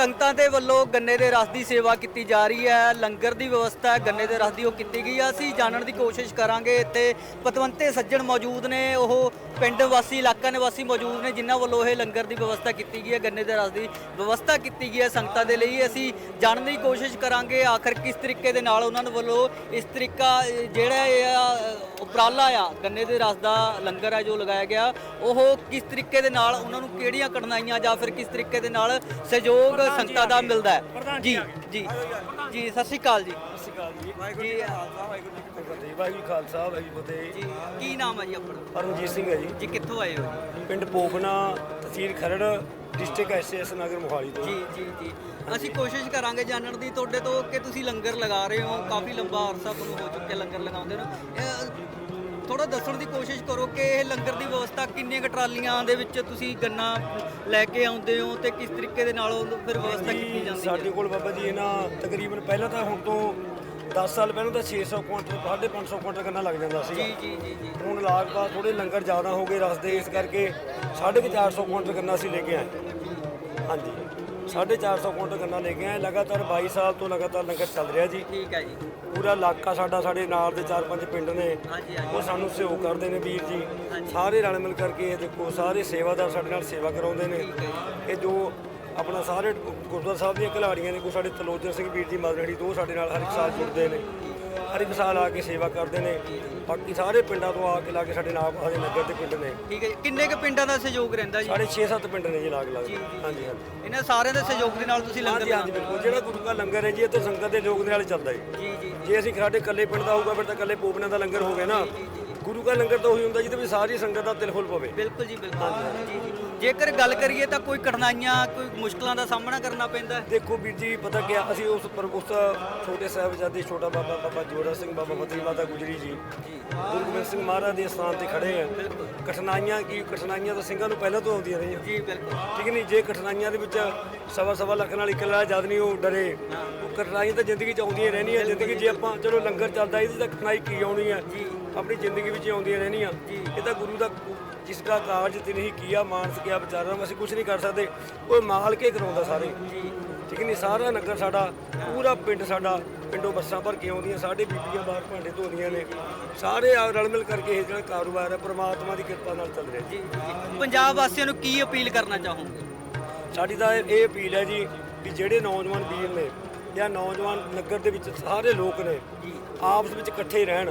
ਸੰਗਤਾਂ ਦੇ ਵੱਲੋਂ ਗੰਨੇ ਦੇ ਰਸ ਦੀ ਸੇਵਾ ਕੀਤੀ ਜਾ ਰਹੀ ਹੈ ਲੰਗਰ ਦੀ ਵਿਵਸਥਾ ਗੰਨੇ ਦੇ ਰਸ ਦੀ ਉਹ ਕੀਤੀ ਗਈ ਹੈ ਅਸੀਂ ਜਾਣਨ ਦੀ ਕੋਸ਼ਿਸ਼ ਕਰਾਂਗੇ ਇੱਥੇ ਪਤਵੰਤੇ ਸੱਜਣ ਮੌਜੂਦ ਨੇ ਉਹ ਪਿੰਡ ਵਾਸੀ ਇਲਾਕਾ ਨਿਵਾਸੀ ਮੌਜੂਦ ਨੇ ਜਿਨ੍ਹਾਂ ਵੱਲੋਂ ਇਹ ਲੰਗਰ ਦੀ ਵਿਵਸਥਾ ਕੀਤੀ ਗਈ ਹੈ ਗੰਨੇ ਦੇ ਰਸ ਦੀ ਵਿਵਸਥਾ ਕੀਤੀ ਗਈ ਹੈ ਸੰਗਤਾਂ ਦੇ ਲਈ। ਅਸੀਂ ਜਾਣਨ ਦੀ ਕੋਸ਼ਿਸ਼ ਕਰਾਂਗੇ ਆਖਰ ਕਿਸ ਤਰੀਕੇ ਦੇ ਨਾਲ ਉਹਨਾਂ ਵੱਲੋਂ ਇਸ ਤਰੀਕਾ ਜਿਹੜਾ ਇਹ ਆ, ਉਪਰਾਲਾ ਆ ਗੰਨੇ ਦੇ ਰਸ ਦਾ ਲੰਗਰ ਹੈ ਜੋ ਲਗਾਇਆ ਗਿਆ। ਉਹ ਕਿਸ ਤਰੀਕੇ ਦੇ ਨਾਲ ਉਹਨਾਂ ਨੂੰ ਕਿਹੜੀਆਂ ਕਠਿਨਾਈਆਂ ਜਾਂ ਫਿਰ ਕਿਸ ਤਰੀਕੇ ਦੇ ਨਾਲ ਸਹਿਯੋਗ ਸੰਗਤਾਂ ਦਾ ਮਿਲਦਾ ਹੈ? ਜੀ ਜੀ ਜੀ ਸਤਿ ਸ਼੍ਰੀ ਅਕਾਲ ਜੀ। ਸਤਿ ਸ਼੍ਰੀ ਅਕਾਲ ਜੀ। ਵਾਹਿਗੁਰੂ ਜੀ ਕਾ ਵਾਹਿਗੁਰੂ ਜੀ ਕੀ ਫਤਿਹ। ਵਾਹਿਗੁਰੂ ਖਾਲਸਾ ਵਾਹਿਗੁਰੂ ਫਤਿਹ। ਜੀ ਕੀ ਨਾਮ ਹੈ ਜੀ ਆਪਣਾ? ਪਰਮਜੀਤ ਸਿੰਘ ਹੈ ਜੀ। ਜੀ ਕਿੱਥੋਂ ਆਏ ਹੋ? ਪਿੰਡ ਪੋਗਨਾ ਤਹਿਸੀਲ ਖਰੜ। ਡਿਸਟ੍ਰਿਕਟ ਐਸਐਸ ਨਗਰ ਮੋਹਾਲੀ ਤੋਂ। ਜੀ ਜੀ ਜੀ। ਅਸੀਂ ਕੋਸ਼ਿਸ਼ ਕਰਾਂਗੇ ਜਾਣਨ ਦੀ ਤੁਹਾਡੇ ਤੋਂ ਕਿ ਤੁਸੀਂ ਲੰਗਰ ਲਗਾ ਰਹੇ ਹੋ। ਕਾਫੀ ਲੰਬਾ ਅਰਸਾ ਤੁਹਾਨੂੰ ਹੋ ਚੁੱਕਿਆ ਲੰਗਰ ਲਗਾਉਂਦੇ ਨੂੰ। ਥੋੜਾ ਦੱਸਣ ਦੀ ਕੋਸ਼ਿਸ਼ ਕਰੋ ਕਿ ਇਹ ਲੰਗਰ ਦੀ ਵਿਵਸਥਾ ਕਿੰਨੀਆਂ ਕੁ ਟਰਾਲੀਆਂ ਦੇ ਵਿੱਚ ਤੁਸੀਂ ਗੰਨਾ ਲੈ ਕੇ ਆਉਂਦੇ ਹੋ ਤੇ ਕਿਸ ਤਰੀਕੇ ਦੇ ਨਾਲ ਉਹ ਫਿਰ ਵਿਵਸਥਾ ਕੀਤੀ ਜਾਂਦੀ ਸਾਡੇ ਹੈ ਕੋਲ ਬਾਬਾ ਜੀ ਇਹਨਾਂ ਤਕਰੀਬਨ ਪਹਿਲਾਂ ਤਾਂ ਹੁਣ ਤੋਂ 10 ਸਾਲ ਪਹਿਲਾਂ ਤਾਂ 600 ਕੁਇੰਟਲ 550 ਕੁਇੰਟਲ ਗੰਨਾ ਲੱਗ ਜਾਂਦਾ ਸੀਗਾ। ਜੀ ਜੀ ਜੀ ਜੀ। ਹੁਣ ਲਾਗਪਾਤ ਥੋੜੇ ਲੰਗਰ ਜ਼ਿਆਦਾ ਹੋ ਗਏ ਰਸਤੇ ਇਸ ਕਰਕੇ 450 ਕੁਇੰਟਲ ਗੰਨਾ ਅਸੀਂ ਲੈ ਕੇ ਆਏ। ਹਾਂਜੀ 450 ਕੁਇੰਟਲ ਗੰਨਾ ਲੈ ਕੇ ਆਏ। ਲਗਾਤਾਰ 22 ਸਾਲ ਤੋਂ ਲਗਾਤਾਰ ਲੰਗਰ ਚੱਲ ਰਿਹਾ ਜੀ। ਠੀਕ ਹੈ ਜੀ। ਪੂਰਾ ਇਲਾਕਾ ਸਾਡਾ ਸਾਡੇ ਨਾਲ ਦੇ ਚਾਰ ਪੰਜ ਪਿੰਡ ਨੇ। ਉਹ ਸਾਨੂੰ ਸਹਿਯੋਗ ਕਰਦੇ ਨੇ ਵੀਰ ਜੀ। ਸਾਰੇ ਰਲ ਮਿਲ ਕਰਕੇ ਇਹ ਦੇਖੋ ਸਾਰੇ ਸੇਵਾਦਾਰ ਸਾਡੇ ਨਾਲ ਸੇਵਾ ਕਰਾਉਂਦੇ ਨੇ। ਇਹ ਜੋ ਆਪਣਾ ਸਾਰੇ ਗੁਰਦੁਆਰਾ ਸਾਹਿਬ ਦੀਆਂ ਖਿਲਾੜੀਆਂ ਨੇ ਕੋਈ ਸਾਡੇ ਤਲੋਜਰ ਸਿੰਘ ਵੀਰ ਜੀ ਮਦਨੜੀ ਦੋ ਸਾਡੇ ਨਾਲ ਹਰ ਇੱਕ ਸਾਲ ਜੁੜਦੇ ਨੇ। ਹਰ ਇੱਕ ਸਾਲ ਆ ਕੇ ਸੇਵਾ ਕਰਦੇ ਨੇ। ਬਾਕੀ ਸਾਰੇ ਪਿੰਡਾਂ ਤੋਂ ਆ ਕੇ ਲਾ ਕੇ ਸਾਡੇ ਨਾਲ ਆਦੇ ਨਗਰ ਦੇ ਪਿੰਡ ਨੇ। ਠੀਕ ਹੈ ਜੀ। ਕਿੰਨੇ ਕੁ ਪਿੰਡਾਂ ਦਾ ਸਹਿਯੋਗ ਰਹਿੰਦਾ ਜੀ? ਸਾਡੇ 6-7 ਪਿੰਡ ਨੇ ਜੀ ਲਾਗ ਲਾਗ ਹਾਂਜੀ ਹਾਂਜੀ। ਇਹਨਾਂ ਸਾਰਿਆਂ ਦੇ ਸਹਿਯੋਗ ਦੇ ਨਾਲ ਤੁਸੀਂ ਲੰਗਰ ਹਾਂਜੀ ਹਾਂਜੀ ਬਿਲਕੁਲ। ਜਿਹੜਾ ਗੁਰੂ ਦਾ ਲੰਗਰ ਹੈ ਜੀ ਇਹ ਤਾਂ ਸੰਗਤ ਦੇ ਯੋਗ ਦੇ ਨਾਲ ਚੱਲਦਾ ਜੀ। ਜੀ ਜੀ ਜੇ। ਅਸੀਂ ਸਾਡੇ ਇਕੱਲੇ ਪਿੰਡ ਦਾ ਹੋਊਗਾ ਫਿਰ ਤਾਂ ਇਕੱਲੇ ਪੋਪਨਿਆਂ ਦਾ ਲੰਗਰ ਹੋ ਗਿਆ ਨਾ। ਗੁਰੂ ਦਾ ਲੰਗਰ ਤਾਂ ਉਹੀ ਹੁੰਦਾ ਜਿਹਦੇ ਵਿੱਚ ਸਾਰੀ ਸੰਗਤ ਦਾ ਤਿਲ ਫੁੱਲ ਪਵੇ। ਬਿਲਕੁਲ ਜੀ ਬਿਲਕੁਲ। ਜੀ ਜੀ ਜੇਕਰ ਗੱਲ ਕਰੀਏ ਤਾਂ ਕੋਈ ਕਠਿਨਾਈਆਂ ਕੋਈ ਮੁਸ਼ਕਲਾਂ ਦਾ ਸਾਹਮਣਾ ਕਰਨਾ ਪੈਂਦਾ ਹੈ? ਦੇਖੋ ਵੀਰ ਜੀ ਪਤਾ ਕਿਆ ਅਸੀਂ ਉਸ ਪਰ ਉਸ ਛੋਟੇ ਸਾਹਿਬਜ਼ਾਦੇ ਛੋਟਾ ਬਾਬਾ ਬਾਬਾ ਜੋੜਾ ਸਿੰਘ ਬਾਬਾ ਫਤਿਹ ਮਾਤਾ ਗੁਜਰੀ ਜੀ ਗੁਰੂ ਗੋਬਿੰਦ ਸਿੰਘ ਮਹਾਰਾਜ ਦੇ ਸਥਾਨ ਤੇ ਖੜੇ ਆ। ਕਠਿਨਾਈਆਂ ਕੀ ਕਠਿਨਾਈਆਂ ਤਾਂ ਸਿੰਘਾਂ ਨੂੰ ਪਹਿਲਾਂ ਤੋਂ ਆਉਂਦੀਆਂ ਰਹੀਆਂ। ਜੀ ਬਿਲਕੁਲ। ਠੀਕ ਨਹੀਂ ਜੇ ਕਠਿਨਾਈਆਂ ਦੇ ਵਿੱਚ ਸਵਾ ਸਵਾ ਲੱਖ ਨਾਲ ਇੱਕ ਲੱਖ ਜਦ ਨਹੀਂ ਉਹ ਡਰੇ ਉਹ ਕਠਿਨਾਈਆਂ ਤਾਂ ਜ਼ਿੰਦਗੀ 'ਚ ਆਉਂਦੀਆਂ ਰਹਿਣੀਆਂ ਜ਼ਿੰਦਗੀ ਜੇ ਆਪਾਂ ਚਲੋ ਲੰਗਰ ਚੱਲਦਾ ਇਹਦੀ ਤਾਂ ਕਠਿਨਾਈ ਕੀ ਆਉਣੀ ਹੈ? ਆਪਣੀ ਜ਼ਿੰਦਗੀ ਵਿੱਚ ਆਉਂਦੀਆਂ ਰਹਿਣੀਆਂ ਇਹ ਤਾਂ ਗੁਰੂ ਦਾ ਜਿਸ ਦਾ ਕਾਰਜ ਤੇ ਨਹੀਂ ਕੀਆ ਮਾਨਸ ਕਿਆ ਵਿਚਾਰਾ ਅਸੀਂ ਕੁਝ ਨਹੀਂ ਕਰ ਸਕਦੇ ਉਹ ਮਾਲ ਕੇ ਕਰਾਉਂਦਾ ਸਾਰੇ। ਠੀਕ ਨਹੀਂ ਸਾਰਾ ਨਗਰ ਸਾਡਾ ਪੂਰਾ ਪਿੰਡ ਸਾਡਾ ਪਿੰਡੋਂ ਬੱਸਾਂ ਭਰ ਕੇ ਆਉਂਦੀਆਂ ਸਾਡੇ ਬੀਬੀਆਂ ਬਾਹਰ ਭਾਂਡੇ ਧੋਦੀਆਂ ਨੇ। ਸਾਰੇ ਆ ਰਲ ਮਿਲ ਕਰਕੇ ਇਹ ਜਿਹੜਾ ਕਾਰੋਬਾਰ ਹੈ ਪ੍ਰਮਾਤਮਾ ਦੀ ਕਿਰਪਾ ਨਾਲ ਚੱਲ ਰਿਹਾ ਜੀ। ਪੰਜਾਬ ਵਾਸੀਆਂ ਨੂੰ ਕੀ ਅਪੀਲ ਕਰਨਾ ਚਾਹੋਗੇ? ਸਾਡੀ ਤਾਂ ਇਹ ਇਹ ਅਪੀਲ ਹੈ ਜੀ ਵੀ ਜਿਹੜੇ ਨੌਜਵਾਨ ਵੀਰ ਨੇ ਜਾਂ ਨੌਜਵਾਨ ਨਗਰ ਦੇ ਵਿੱਚ ਸਾਰੇ ਲੋਕ ਨੇ ਆਪਸ ਵਿੱਚ ਇਕੱਠੇ ਰਹਿਣ।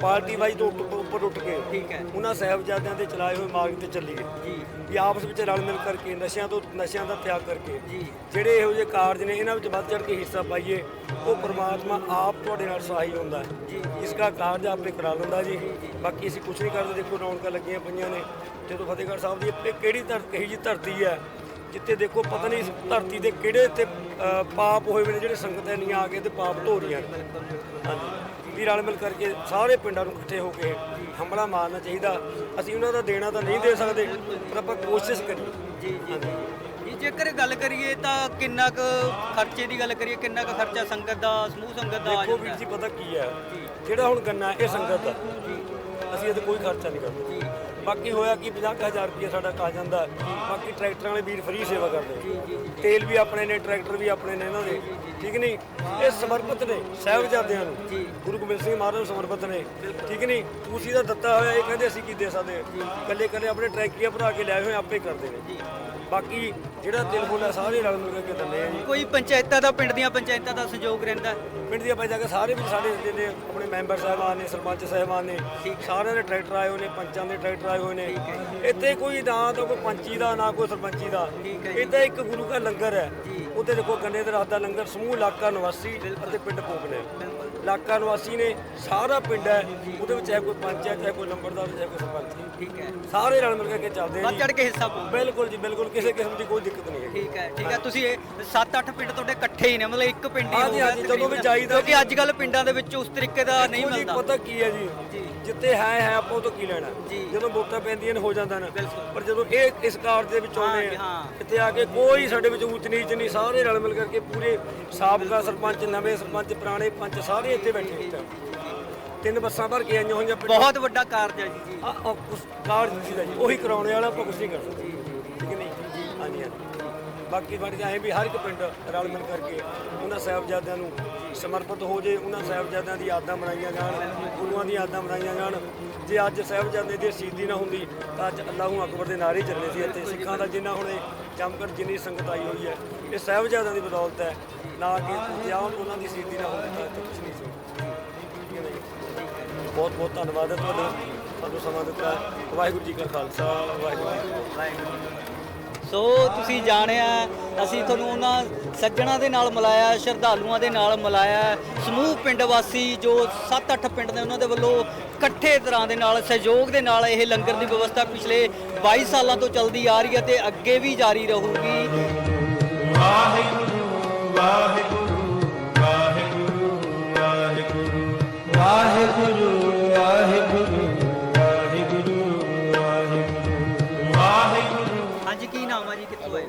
ਪਾਰਟੀ ਵਾਈ ਤੋਂ ਉੱਟ- ਉੱਪਰ ਉੱਠ ਕੇ ਠੀਕ ਹੈ। ਉਹਨਾਂ ਸਾਹਿਬਜ਼ਾਦਿਆਂ ਦੇ ਚਲਾਏ ਹੋਏ ਮਾਰਗ ਤੇ ਚੱਲੀਏ। ਜੀ। ਵੀ ਆਪਸ ਵਿੱਚ ਰਲ ਮਿਲ ਕਰਕੇ ਨਸ਼ਿਆਂ ਤੋਂ ਨਸ਼ਿਆਂ ਦਾ ਤਿਆਗ ਕਰਕੇ ਜਿਹੜੇ ਇਹੋ ਜਿਹੇ ਕਾਰਜ ਨੇ ਇਹਨਾਂ ਵਿੱਚ ਵੱਧ ਚੜ ਕੇ ਹਿੱਸਾ ਪਾਈਏ ਉਹ ਪ੍ਰਮਾਤਮਾ ਆਪ ਤੁਹਾਡੇ ਨਾਲ ਸਹਾਈ ਹੁੰਦਾ ਹੈ। ਇਸ ਦਾ ਕਾਰਜ ਆਪੇ ਕਰਾ ਲੈਂਦਾ ਜੀ। ਬਾਕੀ ਅਸੀਂ ਕੁਝ ਨਹੀਂ ਕਰਦੇ ਦੇਖੋ ਰੌਣਕਾਂ ਲੱਗੀਆਂ ਪਈਆਂ ਨੇ। ਜਦੋਂ ਫਤਿਹਗੜ੍ਹ ਸਾਹਿਬ ਦੀ ਇਹ ਕਿਹੜੀ ਧਰਤੀ ਕਹੀ ਜੀ ਧਰਤੀ ਹੈ ਜਿੱਥੇ ਦੇਖੋ ਪਤਾ ਨਹੀਂ ਇਸ ਧਰਤੀ ਦੇ ਕਿਹੜੇ ਤੇ ਅ, ਪਾਪ ਹੋਏ ਹੋਏ ਨੇ ਜਿਹੜੇ ਸੰਗਤਾਂ ਨਹੀਂ ਆ ਕੇ ਤੇ ਪਾਪ ਧੋ ਰਹੀਆਂ ਨੇ। ਹਾਂਜੀ। ਵੀ ਰਲ ਮਿਲ ਕਰਕੇ ਸਾਰੇ ਪਿੰਡਾਂ ਨੂੰ ਇਕੱਠੇ ਹੋ ਕੇ ਹੰਬਲਾ ਮਾਰਨਾ ਚਾਹੀਦਾ। ਅਸੀਂ ਉਹਨਾਂ ਦਾ ਦੇਣਾ ਤਾਂ ਨਹੀਂ ਦੇ ਸਕਦੇ ਪਰ ਆਪਾਂ ਕੋਸ਼ਿਸ਼ ਕਰੀਏ। ਜੀ ਜੀ ਜੀ। ਜੇਕਰ ਗੱਲ ਕਰੀਏ ਤਾਂ ਕਿੰਨਾ ਕੁ ਖਰਚੇ ਦੀ ਗੱਲ ਕਰੀਏ ਕਿੰਨਾ ਕੁ ਖਰਚਾ ਸੰਗਤ ਦਾ ਸਮੂਹ ਸੰਗਤ ਦਾ ਆ ਦੇਖੋ ਵੀਰ? ਜੀ ਪਤਾ ਕੀ ਹੈ? ਜਿਹੜਾ ਹੁਣ ਗੰਨਾ ਇਹ ਸੰਗਤ ਦਾ ਅਸੀਂ ਇਹਦੇ ਕੋਈ ਖਰਚਾ ਨਹੀਂ ਕਰਦੇ। ਬਾਕੀ ਹੋਇਆ ਕਿ 50000 ਰੁਪਏ ਸਾਡਾ ਆ ਜਾਂਦਾ। ਬਾਕੀ ਟਰੈਕਟਰਾਂ ਵਾਲੇ ਵੀਰ ਫ੍ਰੀ ਸੇਵਾ ਕਰਦੇ। ਨੇ ਤੇਲ ਵੀ ਆਪਣੇ ਨੇ ਟਰੈਕਟਰ ਵੀ ਆਪਣੇ ਨੇ ਇਹਨਾਂ ਦੇ। ਠੀਕ ਨਹੀਂ? ਇਹ ਸਮਰਪਿਤ ਨੇ ਸਾਹਿਬਜ਼ਾਦਿਆਂ ਨੂੰ। ਗੁਰੂ ਗੋਬਿੰਦ ਸਿੰਘ ਮਹਾਰਾਜ ਨੂੰ ਸਮਰਪਿਤ ਨੇ। ਠੀਕ ਨਹੀਂ? ਤੁਸੀਂ ਦਾ ਦਿੱਤਾ ਹੋਇਆ ਇਹ ਕਹਿੰਦੇ ਅਸੀਂ ਕੀ ਦੇ ਸਕਦੇ? ਕੱਲੇ ਕੱਲੇ ਆਪਣੇ ਟਰੈਕਟਰੀਆਂ ਭਰਾ ਕੇ ਲਿਆਏ ਹੋਏ ਆਪੇ ਕਰਦੇ ਨੇ। ਬਾਕੀ ਜਿਹੜਾ ਦਿਲ ਬੋਲਾ ਸਾਰੇ ਰਲ ਮਿਲ ਕੇ ਦਿੰਦੇ ਆ ਜੀ। ਕੋਈ ਪੰਚਾਇਤਾਂ ਦਾ ਪਿੰਡ ਦੀਆਂ ਪੰਚਾਇਤਾਂ ਦਾ ਸਹਿਯੋਗ ਰਹਿੰਦਾ? ਹੈ? ਪਿੰਡ ਦੀ ਆਪਾਂ ਜਾ ਕੇ ਸਾਰੇ ਵੀ ਸਾਡੇ ਜਿਹੜੇ ਆਪਣੇ ਮੈਂਬਰ ਸਾਹਿਬਾਨ ਨੇ ਸਰਪੰਚ ਸਾਹਿਬਾਨ ਨੇ ਸਾਰਿਆਂ ਦੇ ਟਰੈਕਟਰ ਆਏ ਹੋਏ ਨੇ ਪੰਚਾਂ ਦੇ ਟਰੈਕਟਰ ਆਏ ਹੋਏ ਨੇ। ਇੱਥੇ ਕੋਈ ਨਾ ਤਾਂ ਕੋਈ ਪੰਚੀ ਦਾ ਨਾ ਕੋਈ ਸਰਪੰਚੀ ਦਾ। ਤਾਂ ਇੱਕ ਗੁਰੂ ਦਾ ਲੰਗਰ ਹੈ। ਉਹਦੇ ਦੇਖੋ ਗੰਨੇ ਦੇ ਰਾਤ ਦਾ ਲੰਗਰ ਸਮੂਹ ਇਲਾਕਾ ਨਿਵਾਸੀ ਅਤੇ ਪਿੰਡ ਭੋਗ ਨੇ ਇਲਾਕਾ ਨਿਵਾਸੀ ਨੇ ਸਾਰਾ ਪਿੰਡ ਹੈ ਉਹਦੇ ਵਿੱਚ ਚਾਹੇ ਕੋਈ ਪੰਚ ਹੈ ਚਾਹੇ ਕੋਈ ਲੰਬਰਦਾਰ ਚਾਹੇ ਕੋਈ ਸਰਪੰਚ ਹੈ। ਠੀਕ ਹੈ। ਸਾਰੇ ਰਲ ਮਿਲ ਕੇ ਚੱਲਦੇ ਆ ਵੱਧ ਜੀ। ਚੜ ਕੇ ਹਿੱਸਾ ਪਾਓ। ਬਿਲਕੁਲ ਜੀ ਬਿਲਕੁਲ ਕਿਸੇ ਕਿਸਮ ਦੀ ਕੋਈ ਦਿੱਕਤ ਨਹੀਂ ਹੈਗੀ। ਠੀਕ ਹੈ ਠੀਕ ਹੈ। ਤੁਸੀਂ ਇਹ 7-8 ਪਿੰਡ ਤੁਹਾਡੇ ਇਕੱਠੇ ਹੀ ਨੇ ਮਤਲਬ ਇੱਕ ਪਿੰਡ ਹੀ ਹਾਂਜੀ, ਹੋਊਗਾ ਹਾਂਜੀ, ਜਦੋਂ ਵੀ ਤਕਰੀਬਨ। ਜਾਈਦਾ ਕਿਉਂਕਿ ਅੱਜ ਕੱਲ ਪਿੰਡਾਂ ਦੇ ਵਿੱਚ ਉਸ ਤਰੀਕੇ ਦਾ ਨਹੀਂ ਦੇਖੋ ਜੀ, ਮਿਲਦਾ। ਪਤਾ ਕੀ ਹੈ ਜੀ। ਜਿੱਤੇ ਹੈ ਹੈ ਆਪਾਂ ਉਹ ਤੋਂ ਕੀ ਲੈਣਾ। ਜਦੋਂ ਵੋਟਾਂ ਪੈਂਦੀਆਂ ਨੇ ਹੋ ਜਾਂਦਾ ਨਾ। ਪਰ ਜਦੋਂ ਇਹ ਇਸ ਕਾਰ ਦੇ ਵਿੱਚ ਆਉਂਦੇ ਆ। ਇੱਥੇ ਆ ਕੇ ਕੋਈ ਸਾਡੇ ਵਿੱਚ ਊਚ ਨੀਚ ਨਹੀਂ ਸਾਰੇ ਰਲ ਮਿਲ ਕਰਕੇ ਪੂਰੇ ਸਾਬਕਾ ਸਰਪੰਚ ਨਵੇਂ ਸਰਪੰਚ ਪੁਰਾਣੇ ਪੰਚ ਸਾਰੇ ਇੱਥੇ ਬੈਠੇ time। ਤਿੰਨ ਬੱਸਾਂ ਭਰ ਕੇ ਆਈਆਂ ਹੋਈਆਂ ਬਹੁਤ ਵੱਡਾ ਕਾਰਜ ਹੈ ਜੀ ਆ ਉਸ ਕਾਰ ਜੀ ਦਾ ਜੀ ਉਹੀ ਕਰਾਉਣੇ ਵਾਲਾ ਆਪਾਂ ਕੁਝ ਨਹੀਂ ਕਰ ਸਕਦੇ ਠੀਕ ਨਹੀਂ ਹਾਂਜੀ ਹਾਂਜੀ ਬਾਕੀ ਬਣ ਜਾਏ ਵੀ ਹਰ ਇੱਕ ਪਿੰਡ ਰਲ ਮਿਲ ਕਰਕੇ ਉਹਨਾਂ ਸਾਹਿਬਜ਼ਾਦਿਆਂ ਨੂੰ ਸਮਰਪਿਤ ਹੋ ਜੇ, ਉਹਨਾਂ ਸਾਹਿਬਜ਼ਾਦਿਆਂ ਦੀ ਯਾਦਾਂ ਬਣਾਈਆਂ ਜਾਣ, ਗੁਰੂਆਂ ਦੀਆਂ ਯਾਦਾਂ ਬਣਾਈਆਂ ਜਾਣ। ਜੇ ਅੱਜ ਸਾਹਿਬਜ਼ਾਦੇ ਦੀ ਸ਼ਹੀਦੀ ਨਾ ਹੁੰਦੀ, ਤਾਂ ਅੱਜ ਅੱਲਾਹੂ ਅਕਬਰ ਦੇ ਨਾਰੇ ਚੱਲੇ ਸੀ ਇੱਥੇ। ਸਿੱਖਾਂ ਦਾ ਜਿੰਨਾ ਹੁਣ ਇਹ ਜਿੰਨੀ ਸੰਗਤ ਆਈ ਹੋਈ ਹੈ, ਇਹ ਸਾਹਿਬਜ਼ਾਦਿਆਂ ਦੀ ਬਦੌਲਤ ਹੈ। ਨਾ ਕਿ ਜਾਂ ਉਹਨਾਂ ਦੀ ਸ਼ਹੀਦੀ ਨਾ ਹੁੰਦੀ ਤਾਂ ਇੱਥੇ ਕੁਝ ਨਹੀਂ ਸੀ। ਬਹੁਤ ਬਹੁਤ ਧੰਨਵਾਦ ਹੈ ਤੁਹਾਡਾ। ਸਾਨੂੰ ਸਮਾਂ ਦਿੱਤਾ। ਵਾਹਿਗੁਰੂ ਜੀ ਕਾ ਖਾਲਸਾ, ਵਾਹਿਗੁਰੂ ਜੀ ਕੀ ਫਤਿਹ। ਸੋ ਤੁਸੀਂ ਜਾਣਿਆ ਅਸੀਂ ਤੁਹਾਨੂੰ ਉਹਨਾਂ ਸੱਜਣਾ ਦੇ ਨਾਲ ਮਿਲਾਇਆ ਸ਼ਰਧਾਲੂਆਂ ਦੇ ਨਾਲ ਮਿਲਾਇਆ। ਸਮੂਹ ਪਿੰਡ ਵਾਸੀ ਜੋ 7-8 ਪਿੰਡ ਨੇ ਉਹਨਾਂ ਦੇ ਵੱਲੋਂ ਇਕੱਠੇ ਤਰ੍ਹਾਂ ਦੇ ਨਾਲ ਸਹਿਯੋਗ ਦੇ ਨਾਲ ਇਹ ਲੰਗਰ ਦੀ ਵਿਵਸਥਾ ਪਿਛਲੇ 22 ਸਾਲਾਂ ਤੋਂ ਚੱਲਦੀ ਆ ਰਹੀ ਹੈ ਤੇ ਅੱਗੇ ਵੀ ਜਾਰੀ ਰਹੂਗੀ। ਹਾਂਜੀ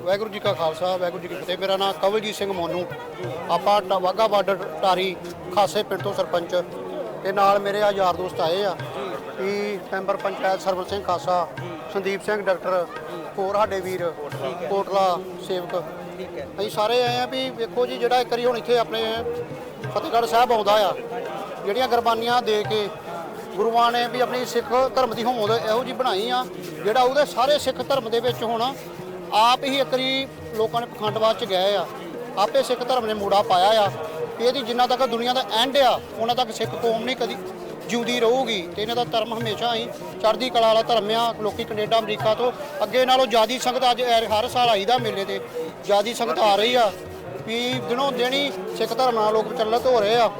ਵਾਹਿਗੁਰੂ ਜੀ ਕਾ ਖਾਲਸਾ, ਵਾਹਿਗੁਰੂ ਜੀ ਕੀ ਫਤਿਹ। ਮੇਰਾ ਨਾਮ ਕਵਲਜੀਤ ਸਿੰਘ ਮੋਨੂ। ਆਪਾਂ ਟ- ਵਾਹਗਾ ਬਾਰਡਰ ਟਾਰੀ ਖਾਸੇ ਪਿੰਡ ਤੋਂ ਸਰਪੰਚ ਤੇ ਨਾਲ ਮੇਰੇ ਆ ਯਾਰ ਦੋਸਤ ਆਏ ਆ। ਵੀ ਮੈਂਬਰ ਪੰਚਾਇਤ ਸਰਵਨ ਸਿੰਘ ਖਾਸਾ, ਸੰਦੀਪ ਸਿੰਘ ਡਾਕਟਰ, ਹੋਰ ਸਾਡੇ ਵੀਰ, ਕੋਟਲਾ ਸੇਵਕ। ਅਸੀਂ ਸਾਰੇ ਆਏ ਆ ਵੀ ਵੇਖੋ ਜੀ, ਜਿਹੜਾ ਇੱਕ ਵਾਰੀ ਹੁਣ ਇੱਥੇ ਆਪਣੇ ਫਤਿਹਗੜ੍ਹ ਸਾਹਿਬ ਆਉਂਦਾ ਆ, ਜਿਹੜੀਆਂ ਕੁਰਬਾਨੀਆਂ ਦੇ ਕੇ ਗੁਰੂਆਂ ਨੇ ਵੀ ਆਪਣੀ ਸਿੱਖ ਧਰਮ ਦੀ ਹੋਂਦ ਇਹੋ ਜੀ ਬਣਾਈ ਆ, ਜਿਹੜਾ ਉਹਦੇ ਸਾਰੇ ਸਿੱਖ ਧਰਮ ਦੇ ਵਿੱਚ ਹੁਣ ਆਪ ਹੀ ਇੱਕ ਵਾਰੀ ਲੋਕਾਂ ਨੇ ਪਖੰਡਵਾਦ ਚ ਗਏ ਆ। ਆਪੇ ਸਿੱਖ ਧਰਮ ਨੇ ਮੂੜਾ ਪਾਇਆ ਆ। ਵੀ ਇਹਦੀ ਜਿੰਨਾ ਤੱਕ ਦੁਨੀਆ ਦਾ ਐਂਡ ਆ, ਉਹਨਾਂ ਤੱਕ ਸਿੱਖ ਕੌਮ ਨਹੀਂ ਕਦੀ ਜਿਉਂਦੀ ਰਹੂਗੀ। ਤੇ ਇਹਨਾਂ ਦਾ ਧਰਮ ਹਮੇਸ਼ਾ ਹੀ ਚੜ੍ਹਦੀ ਕਲਾ ਵਾਲਾ ਧਰਮ ਆ। ਲੋਕੀ ਕੈਨੇਡਾ, ਅਮਰੀਕਾ ਤੋਂ ਅੱਗੇ ਨਾਲੋਂ ਜਿਆਦੀ ਸੰਗਤ ਅੱਜ ਐ- ਹਰ ਸਾਲ ਆਈਦਾ ਮੇਲੇ ਤੇ। ਜਿਆਦੀ ਸੰਗਤ ਆ ਰਹੀ ਆ। ਵੀ ਦਿਨੋਂ ਦਿਨੀ ਸਿੱਖ ਧਰਮ ਨਾਲ ਲੋਕ ਪ੍ਰਚਲਿਤ ਹੋ ਰਹੇ ਆ।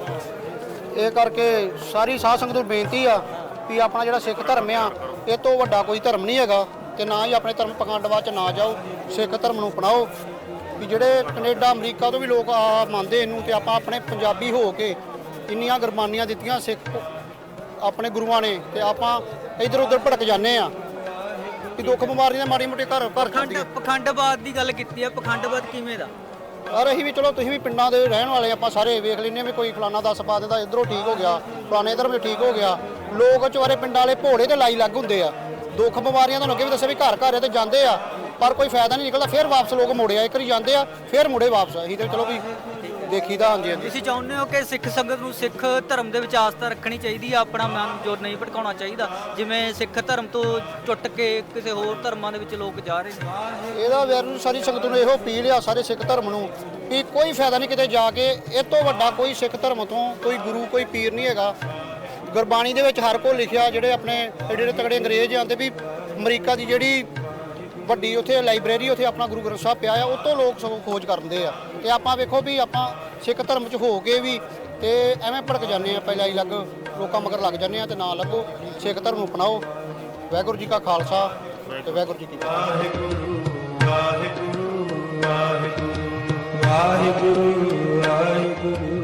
ਇਹ ਕਰਕੇ ਸਾਰੀ ਸਾਧ ਸੰਗਤ ਨੂੰ ਬੇਨਤੀ ਆ ਵੀ ਆਪਣਾ ਜਿਹੜਾ ਸਿੱਖ ਧਰਮ ਆ, ਇਹ ਤੋਂ ਵੱਡਾ ਕੋਈ ਧਰਮ ਨਹੀਂ ਹੈਗਾ। ਤੇ ਨਾ ਹੀ ਆਪਣੇ ਧਰਮ ਪਖੰਡਵਾਦ ਚ ਨਾ ਜਾਓ ਸਿੱਖ ਧਰਮ ਨੂੰ ਅਪਣਾਓ। ਵੀ ਜਿਹੜੇ ਕੈਨੇਡਾ ਅਮਰੀਕਾ ਤੋਂ ਵੀ ਲੋਕ ਆ ਮੰਨਦੇ ਇਹਨੂੰ ਤੇ ਆਪਾਂ ਆਪਣੇ ਪੰਜਾਬੀ ਹੋ ਕੇ ਇੰਨੀਆਂ ਗੁਰਬਾਨੀਆਂ ਦਿੱਤੀਆਂ ਸਿੱਖ ਆਪਣੇ ਗੁਰੂਆਂ ਨੇ ਤੇ ਆਪਾਂ ਇਧਰ ਉਧਰ ਭਟਕ ਜਾਂਦੇ ਆ ਕਿ ਦੁੱਖ ਬਿਮਾਰੀ ਦੇ ਮਾੜੀ ਮੋਟੀ ਘਰ ਘਰ ਪਖੰਡ ਚੜਦੀ ਪਖੰਡਵਾਦ ਦੀ ਗੱਲ ਕੀਤੀ ਹੈ ਪਖੰਡਵਾਦ ਕਿਵੇਂ ਦਾ? ਔਰ ਅਸੀਂ ਵੀ ਚਲੋ ਤੁਸੀਂ ਵੀ ਪਿੰਡਾਂ ਦੇ ਰਹਿਣ ਵਾਲੇ ਆਪਾਂ ਸਾਰੇ ਵੇਖ ਲੈਂਦੇ ਵੀ ਕੋਈ ਫਲਾਣਾ ਦੱਸ ਪਾ ਦਿੰਦਾ ਇਧਰੋਂ ਠੀਕ ਹੋ ਗਿਆ ਫਲਾਣੇ ਧਰਮ ਠੀਕ ਹੋ ਗਿਆ। ਲੋਕ ਚਵਾਰੇ ਪਿੰਡਾਂ ਵਾਲੇ ਭੋੜੇ ਤੇ ਲਾਈ ਲੱਗ ਹੁੰਦੇ ਆ। ਦੁੱਖ ਬਿਮਾਰੀਆਂ ਤੁਹਾਨੂੰ ਅੱਗੇ ਵੀ ਦੱਸਿਆ ਵੀ ਘਰ ਘਰ ਆ ਤੇ ਜਾਂਦੇ ਆ ਪਰ ਕੋਈ ਫਾਇਦਾ ਨਹੀਂ ਨਿਕਲਦਾ ਫਿਰ ਵਾਪਸ ਲੋਕ ਮੁੜੇ ਆ ਇੱਕ ਵਾਰੀ ਜਾਂਦੇ ਆ ਫਿਰ ਮੁੜੇ ਵਾਪਸ ਅਸੀਂ ਤੇ ਚਲੋ ਵੀ ਦੇਖੀਦਾ ਹਾਂਜੀ ਹਾਂਜੀ। ਤੁਸੀਂ ਚਾਹੁੰਦੇ ਹੋ ਕਿ ਸਿੱਖ ਸੰਗਤ ਨੂੰ ਸਿੱਖ ਧਰਮ ਦੇ ਵਿੱਚ ਆਸਥਾ ਰੱਖਣੀ ਚਾਹੀਦੀ ਹੈ ਆਪਣਾ ਮਨ ਜੋ ਨਹੀਂ ਭਟਕਾਉਣਾ ਚਾਹੀਦਾ? ਜਿਵੇਂ ਸਿੱਖ ਧਰਮ ਤੋਂ ਟੁੱਟ ਕੇ ਕਿਸੇ ਹੋਰ ਧਰਮਾਂ ਦੇ ਵਿੱਚ ਲੋਕ ਜਾ ਰਹੇ ਨੇ? ਇਹਦਾ ਵੈਰੂ ਸਾਰੀ ਸੰਗਤ ਨੂੰ ਇਹੋ ਅਪੀਲ ਆ ਸਾਰੇ ਸਿੱਖ ਧਰਮ ਨੂੰ ਵੀ ਕੋਈ ਫਾਇਦਾ ਨਹੀਂ ਕਿਤੇ ਜਾ ਕੇ ਇਹ ਤੋਂ ਵੱਡਾ ਕੋਈ ਸਿੱਖ ਧਰਮ ਤੋਂ ਕੋਈ ਗੁਰੂ ਕੋਈ ਪੀਰ ਨਹੀਂ ਹੈਗਾ। ਗੁਰਬਾਣੀ ਦੇ ਵਿੱਚ ਹਰ ਕੋ ਲਿਖਿਆ ਜਿਹੜੇ ਆਪਣੇ ਏਡੇ ਏਡੇ ਤਕੜੇ ਅੰਗਰੇਜ਼ ਆਂਦੇ ਵੀ ਅਮਰੀਕਾ ਦੀ ਜਿਹੜੀ ਵੱਡੀ ਉੱਥੇ ਲਾਇਬ੍ਰੇਰੀ ਉੱਥੇ ਆਪਣਾ ਗੁਰੂ ਗ੍ਰੰਥ ਸਾਹਿਬ ਪਿਆ ਆ, ਉਹ ਤੋਂ ਲੋਕ ਸਗੋਂ ਖੋਜ ਕਰਦੇ ਆ। ਤੇ ਆਪਾਂ ਵੇਖੋ ਵੀ ਆਪਾਂ ਸਿੱਖ ਧਰਮ 'ਚ ਹੋ ਕੇ ਵੀ ਤੇ ਐਵੇਂ ਭੜਕ ਜਾਂਦੇ ਆ, ਪਹਿਲਾਂ ਹੀ ਲੱਗ ਲੋਕਾਂ ਮਗਰ ਲੱਗ ਜਾਂਦੇ ਆ ਤੇ ਨਾ ਲੱਗੋ, ਸਿੱਖ ਧਰਮ ਨੂੰ ਅਪਣਾਓ। ਵਾਹਿਗੁਰੂ ਜੀ ਕਾ ਖਾਲਸਾ ਤੇ ਵਾਹਿਗੁਰੂ ਜੀ ਕੀ ਫਤਿਹ। ਸੋ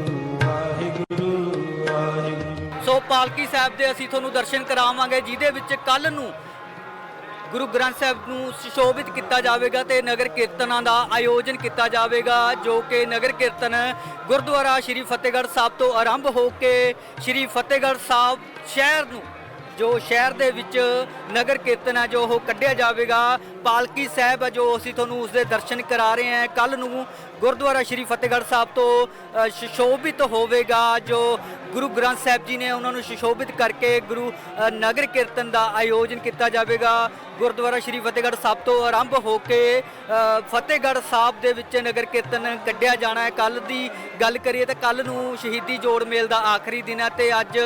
ਪਾਲਕੀ ਸਾਹਿਬ ਦੇ ਅਸੀਂ ਤੁਹਾਨੂੰ ਦਰਸ਼ਨ ਕਰਾਵਾਂਗੇ ਜਿਹਦੇ ਵਿੱਚ ਕੱਲ ਨੂੰ ਗੁਰੂ ਗ੍ਰੰਥ ਸਾਹਿਬ ਨੂੰ ਸੁਸ਼ੋਭਿਤ ਕੀਤਾ ਜਾਵੇਗਾ ਤੇ ਨਗਰ ਕੀਰਤਨਾਂ ਦਾ ਆਯੋਜਨ ਕੀਤਾ ਜਾਵੇਗਾ ਜੋ ਕਿ ਨਗਰ ਕੀਰਤਨ ਗੁਰਦੁਆਰਾ ਸ਼੍ਰੀ ਫਤਿਹਗੜ੍ਹ ਸਾਹਿਬ ਤੋਂ ਆਰੰਭ ਹੋ ਕੇ ਸ਼੍ਰੀ ਫਤਿਹਗੜ੍ਹ ਸਾਹਿਬ ਸ਼ਹਿਰ ਨੂੰ ਜੋ ਸ਼ਹਿਰ ਦੇ ਵਿੱਚ ਨਗਰ ਕੀਰਤਨ ਹੈ ਜੋ ਉਹ ਕੱਢਿਆ ਜਾਵੇਗਾ। ਪਾਲਕੀ ਸਾਹਿਬ ਹੈ ਜੋ ਅਸੀਂ ਤੁਹਾਨੂੰ ਉਸ ਦੇ ਦਰਸ਼ਨ ਕਰਾ ਰਹੇ ਹਾਂ। ਕੱਲ ਨੂੰ ਗੁਰਦੁਆਰਾ ਸ਼੍ਰੀ ਫਤਿਹਗੜ੍ਹ ਸਾਹਿਬ ਤੋਂ ਅ, ਸੁਸ਼ੋਭਿਤ ਹੋਵੇਗਾ ਜੋ ਗੁਰੂ ਗ੍ਰੰਥ ਸਾਹਿਬ ਜੀ ਨੇ ਉਹਨਾਂ ਨੂੰ ਸੁਸ਼ੋਭਿਤ ਕਰਕੇ ਗੁਰੂ ਨਗਰ ਕੀਰਤਨ ਦਾ ਆਯੋਜਨ ਕੀਤਾ ਜਾਵੇਗਾ। ਗੁਰਦੁਆਰਾ ਸ਼੍ਰੀ ਫਤਿਹਗੜ੍ਹ ਸਾਹਿਬ ਤੋਂ ਆਰੰਭ ਹੋ ਕੇ ਫਤਿਹਗੜ੍ਹ ਸਾਹਿਬ ਦੇ ਵਿੱਚ ਨਗਰ ਕੀਰਤਨ ਕੱਢਿਆ ਜਾਣਾ ਹੈ। ਕੱਲ ਦੀ ਗੱਲ ਕਰੀਏ ਤਾਂ ਕੱਲ ਨੂੰ ਸ਼ਹੀਦੀ ਜੋੜ ਮੇਲ ਦਾ ਆਖਰੀ ਦਿਨ ਹੈ ਤੇ ਅੱਜ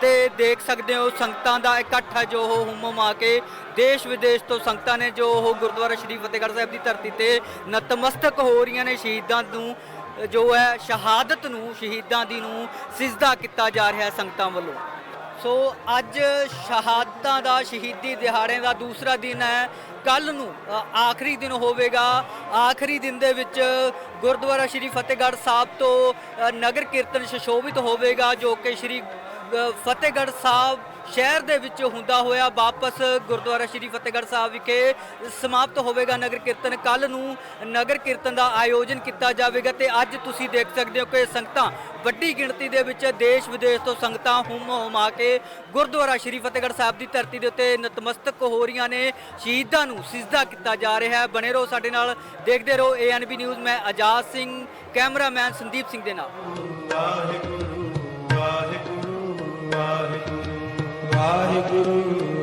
ਤੇ ਦੇਖ ਸਕਦੇ ਹੋ ਸੰਗਤਾਂ ਦਾ ਇਕੱਠ ਹੈ ਜੋ ਉਹ ਹੁਮਮ ਆ ਕੇ ਦੇਸ਼ ਵਿਦੇਸ਼ ਤੋਂ ਸੰਗਤਾਂ ਨੇ ਜੋ ਉਹ ਗੁਰਦੁਆਰਾ ਸ਼੍ਰੀ ਫਤਿਹਗੜ੍ਹ ਸਾਹਿਬ ਦੀ ਧਰਤੀ ਤੇ ਨਤਮਸਤਕ ਹੋ ਰਹੀਆਂ ਨੇ ਸ਼ਹੀਦਾਂ ਨੂੰ। ਜੋ ਹੈ ਸ਼ਹਾਦਤ ਨੂੰ, ਸ਼ਹੀਦਾਂ ਦੀ ਨੂੰ ਸਿਜਦਾ ਕੀਤਾ ਜਾ ਰਿਹਾ ਹੈ ਸੰਗਤਾਂ ਵੱਲੋਂ। ਸੋ ਅੱਜ ਸ਼ਹਾਦਤਾਂ ਦਾ, ਸ਼ਹੀਦੀ ਦਿਹਾੜੇ ਦਾ ਦੂਸਰਾ ਦਿਨ ਹੈ। ਕੱਲ ਨੂੰ ਆਖਰੀ ਦਿਨ ਹੋਵੇਗਾ। ਆਖਰੀ ਦਿਨ ਦੇ ਵਿੱਚ ਗੁਰਦੁਆਰਾ ਸ਼੍ਰੀ ਫਤਿਹਗੜ੍ਹ ਸਾਹਿਬ ਤੋਂ ਨਗਰ ਕੀਰਤਨ ਸੁਸ਼ੋਭਿਤ ਹੋਵੇਗਾ, ਜੋ ਕਿ ਸ਼੍ਰੀ ਫਤਿਹਗੜ੍ਹ ਸਾਹਿਬ ਸ਼ਹਿਰ ਦੇ ਵਿੱਚ ਹੁੰਦਾ ਹੋਇਆ ਵਾਪਸ ਗੁਰਦੁਆਰਾ ਸ਼੍ਰੀ ਫਤਿਹਗੜ੍ਹ ਸਾਹਿਬ ਵਿਖੇ ਸਮਾਪਤ ਹੋਵੇਗਾ ਨਗਰ ਕੀਰਤਨ। ਕੱਲ ਨੂੰ ਨਗਰ ਕੀਰਤਨ ਦਾ ਆਯੋਜਨ ਕੀਤਾ ਜਾਵੇਗਾ ਤੇ ਅੱਜ ਤੁਸੀਂ ਦੇਖ ਸਕਦੇ ਹੋ ਕਿ ਸੰਗਤਾਂ ਵੱਡੀ ਗਿਣਤੀ ਦੇ ਵਿੱਚ ਦੇਸ਼ ਵਿਦੇਸ਼ ਤੋਂ ਸੰਗਤਾਂ ਹੁਮ ਹੁਮਾ ਕੇ ਗੁਰਦੁਆਰਾ ਸ਼੍ਰੀ ਫਤਿਹਗੜ੍ਹ ਸਾਹਿਬ ਦੀ ਧਰਤੀ ਦੇ ਉੱਤੇ ਨਤਮਸਤਕ ਹੋ ਰਹੀਆਂ ਨੇ। ਸ਼ਹੀਦਾਂ ਨੂੰ ਸਿਜਦਾ ਕੀਤਾ ਜਾ ਰਿਹਾ ਹੈ। ਬਣੇ ਰਹੋ ਸਾਡੇ ਨਾਲ। ਦੇਖਦੇ ਰਹੋ ਏਐਨਬੀ ਨਿਊਜ਼ ਮੈਂ ਆਜ਼ਾਦ ਸਿੰਘ, ਕੈਮਰਾਮੈਨ ਸੰਦੀਪ ਸਿੰਘ ਦੇ ਨਾਲ। ਵਾਹਿਗੁਰੂ। ਵਾਹਿਗੁਰੂ।